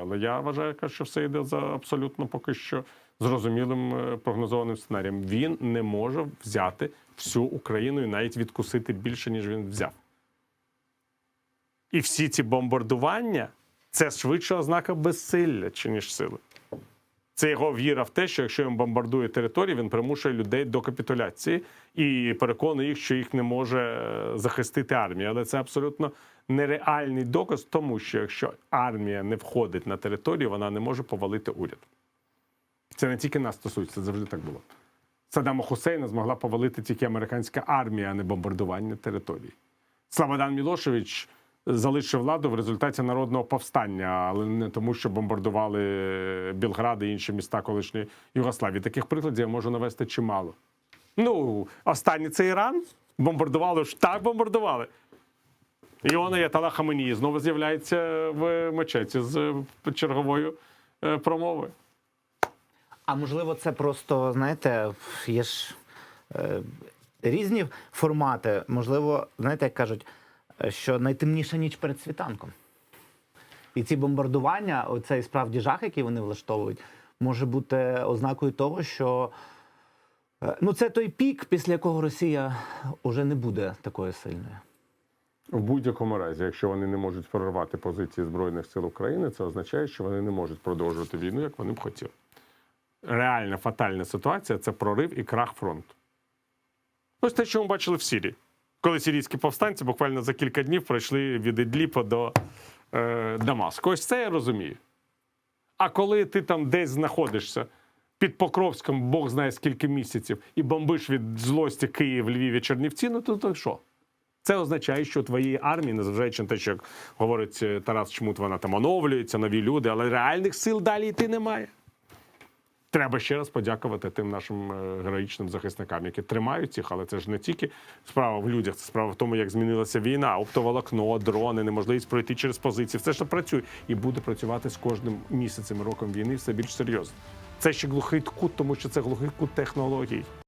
Але я вважаю, що все йде за абсолютно поки що зрозумілим е, прогнозованим сценарієм. Він не може взяти всю Україну і навіть відкусити більше, ніж він взяв. І всі ці бомбардування це швидше ознака безсилля, чи ніж сили. Це його віра в те, що якщо він бомбардує територію, він примушує людей до капітуляції і переконує їх, що їх не може е, захистити армія. Але це абсолютно нереальний доказ, тому що якщо армія не входить на територію, вона не може повалити уряд. Це не тільки нас стосується, завжди так було. Саддама Хусейна змогла повалити тільки американська армія, а не бомбардування території. Слободан Мілошевич залишив владу в результаті народного повстання, але не тому, що бомбардували Білград і інші міста колишньої Югославії. Таких прикладів я можу навести чимало. Ну, останній це Іран. Бомбардували ж так бомбардували. Іона Ятала Хаменії знову з'являється в мечеті з черговою е, промовою. А можливо, це просто, знаєте, є ж е, різні формати. Можливо, знаєте, як кажуть, е, що найтемніша ніч перед світанком. І ці бомбардування, оцей справді жах, який вони влаштовують, може бути ознакою того, що е, ну, це той пік, після якого Росія вже не буде такою сильною. В будь-якому разі, якщо вони не можуть прорвати позиції Збройних сил України, це означає, що вони не можуть продовжувати війну, як вони б хотіли. Реальна фатальна ситуація це прорив і крах фронту. Ось те, що ми бачили в Сирії, коли сирійські повстанці буквально за кілька днів пройшли від Ідліпа до е, Дамаску. Ось це я розумію. А коли ти там десь знаходишся під Покровськом, Бог знає скільки місяців, і бомбиш від злості Київ, Львів Чернівці, ну то, то що? Це означає, що твоєї армії, незважаючи на те, що як говорить е, Тарас Чмут, вона там оновлюється, нові люди, але реальних сил далі йти немає. Треба ще раз подякувати тим нашим е, героїчним захисникам, які тримають їх, але це ж не тільки справа в людях, це справа в тому, як змінилася війна, оптоволокно, дрони, неможливість пройти через позиції. Все, що працює, і буде працювати з кожним місяцем роком війни все більш серйозно. Це ще глухий кут, тому що це глухий кут технологій.